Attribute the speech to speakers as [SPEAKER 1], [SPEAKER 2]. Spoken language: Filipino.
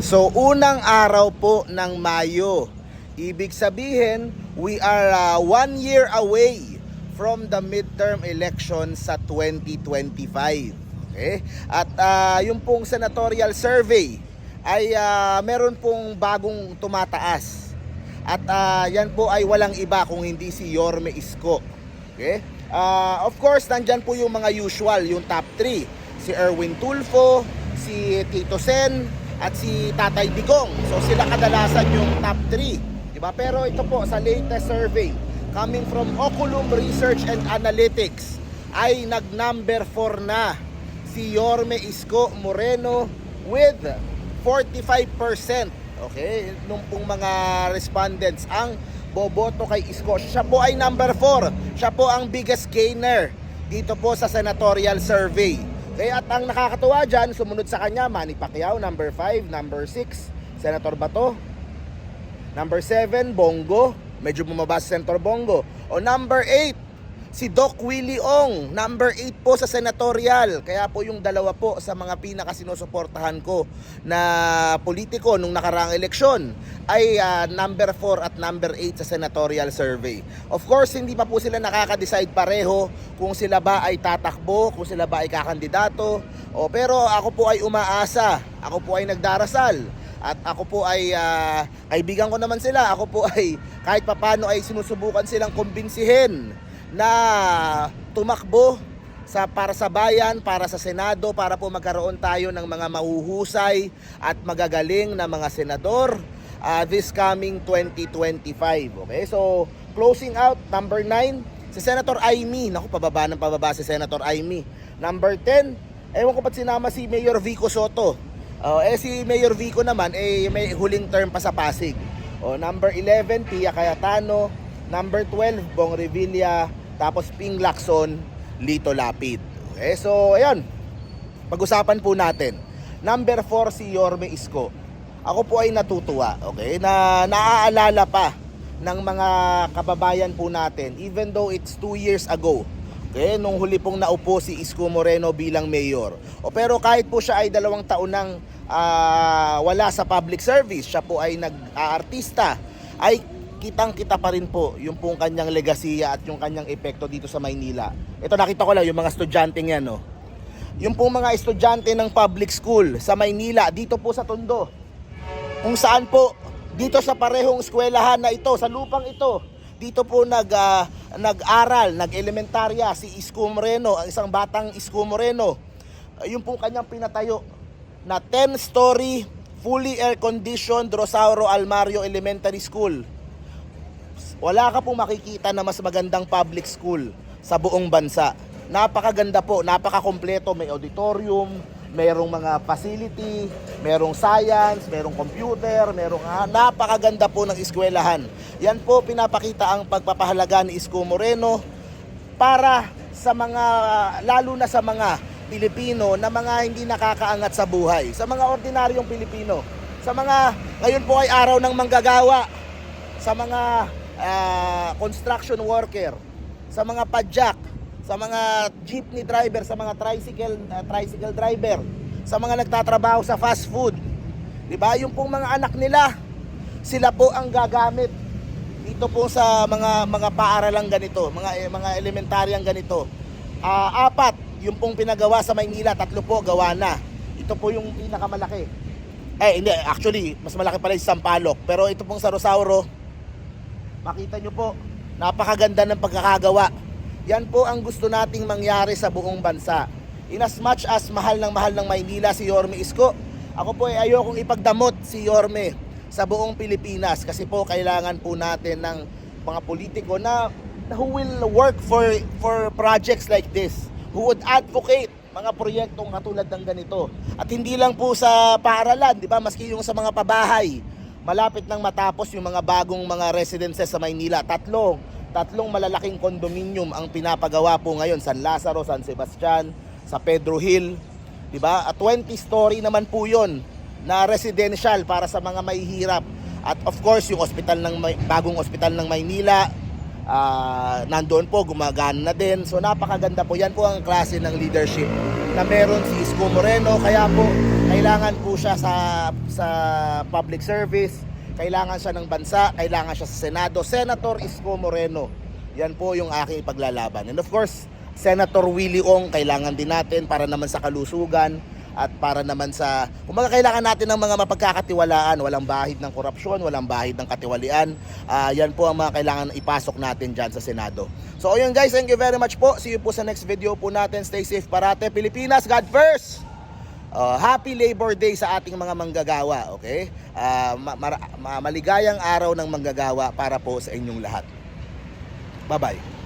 [SPEAKER 1] So, unang araw po ng Mayo. Ibig sabihin, we are uh, one year away from the midterm election sa 2025. Okay? At uh, yung pong senatorial survey ay uh, meron pong bagong tumataas. At uh, yan po ay walang iba kung hindi si Yorme Isko. Okay? Uh, of course, nandyan po yung mga usual, yung top 3. Si Erwin Tulfo, si Tito Sen, at si Tatay Digong. So sila kadalasan yung top 3. Diba? Pero ito po sa latest survey coming from Oculum Research and Analytics ay nag number 4 na si Yorme Isko Moreno with 45%. Okay, nung pong mga respondents ang boboto kay Isko. Siya po ay number 4. Siya po ang biggest gainer dito po sa senatorial survey. Kaya at ang nakakatuwa dyan, sumunod sa kanya, Manny Pacquiao, number 5, number 6, Senator Bato, number 7, Bongo, medyo bumaba sa Senator Bongo, o number 8, si Doc Willie Ong, number 8 po sa senatorial. Kaya po yung dalawa po sa mga pinaka sinusuportahan ko na politiko nung nakaraang eleksyon ay ah, number 4 at number 8 sa senatorial survey. Of course, hindi pa po sila nakaka-decide pareho kung sila ba ay tatakbo, kung sila ba ay kakandidato. O, pero ako po ay umaasa, ako po ay nagdarasal. At ako po ay ah, kaibigan ko naman sila. Ako po ay kahit papano ay sinusubukan silang kumbinsihin na tumakbo sa para sa bayan, para sa Senado, para po magkaroon tayo ng mga mahuhusay at magagaling na mga senador uh, this coming 2025. Okay? So, closing out, number 9, si Senator Aimee. Naku, pababa ng pababa si Senator Aimee. Number 10, ewan ko ba't sinama si Mayor Vico Soto. Uh, eh si Mayor Vico naman, eh may huling term pa sa Pasig. O, number 11, Pia Cayetano. Number 12, Bong Revilla. Tapos Ping Lacson, Lito Lapid. Okay, so ayun. Pag-usapan po natin. Number 4 si Yorme Isko. Ako po ay natutuwa, okay? Na naaalala pa ng mga kababayan po natin even though it's 2 years ago. Okay, nung huli pong naupo si Isko Moreno bilang mayor. O pero kahit po siya ay dalawang taon nang ah, wala sa public service, siya po ay nag-aartista, ay kitang-kita pa rin po yung pong kanyang legasiya at yung kanyang epekto dito sa Maynila. Ito nakita ko lang yung mga estudyante yan, no. Yung pong mga estudyante ng public school sa Maynila, dito po sa Tondo. Kung saan po, dito sa parehong eskwelahan na ito, sa lupang ito, dito po nag, ah, nag-aral, nag-elementarya si Isko Moreno, ang isang batang Isko Moreno. Yung pong kanyang pinatayo na 10-story, fully air-conditioned Rosauro Almario Elementary School wala ka pong makikita na mas magandang public school sa buong bansa. Napakaganda po, napakakompleto, may auditorium, merong mga facility, merong science, merong computer, merong ah, napakaganda po ng eskwelahan. Yan po pinapakita ang pagpapahalaga ni Isko Moreno para sa mga lalo na sa mga Pilipino na mga hindi nakakaangat sa buhay, sa mga ordinaryong Pilipino, sa mga ngayon po ay araw ng manggagawa, sa mga ah, construction worker, sa mga padjak, sa mga jeepney driver, sa mga tricycle ah, tricycle driver, sa mga nagtatrabaho sa fast food. 'Di ba? Yung pong mga anak nila, sila po ang gagamit dito po sa mga mga paaralang ganito, mga mga elementaryang ganito. Ah, apat yung pong pinagawa sa Maynila, tatlo po gawa na. Ito po yung pinakamalaki. Eh, hindi, actually, mas malaki pala yung Sampaloc. Pero ito pong sa Rosauro, Makita nyo po, napakaganda ng pagkakagawa. Yan po ang gusto nating mangyari sa buong bansa. In as as mahal ng mahal ng Maynila si Yorme Isko, ako po ay ayokong ipagdamot si Yorme sa buong Pilipinas kasi po kailangan po natin ng mga politiko na who will work for for projects like this, who would advocate mga proyektong katulad ng ganito. At hindi lang po sa paaralan, di ba? Maski yung sa mga pabahay, malapit nang matapos yung mga bagong mga residences sa Maynila. Tatlo, tatlong malalaking condominium ang pinapagawa po ngayon San Lazaro, San Sebastian, sa Pedro Hill, 'di ba? At 20 story naman po 'yon na residential para sa mga mahihirap. At of course, yung ospital ng bagong ospital ng Maynila, ah, nandoon po gumagana na din. So napakaganda po. Yan po ang klase ng leadership na meron si Isko Moreno. Kaya po kailangan po siya sa sa public service, kailangan siya ng bansa, kailangan siya sa Senado. Senator Isko Moreno. Yan po yung aking ipaglalaban. And of course, Senator Willie Ong kailangan din natin para naman sa kalusugan at para naman sa kumbaga kailangan natin ng mga mapagkakatiwalaan, walang bahid ng korupsyon, walang bahid ng katiwalian. Ah, yan po ang mga kailangan ipasok natin diyan sa Senado. So ayun guys, thank you very much po. See you po sa next video po natin. Stay safe parate. Pilipinas, God first! Uh, happy Labor Day sa ating mga manggagawa, okay? Ah, ma- ma- maligayang araw ng manggagawa para po sa inyong lahat. Bye-bye.